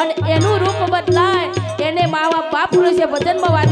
અને એનું રૂપ બદલાય. એને મા બાપ પુરુષે ભજનમાં વાત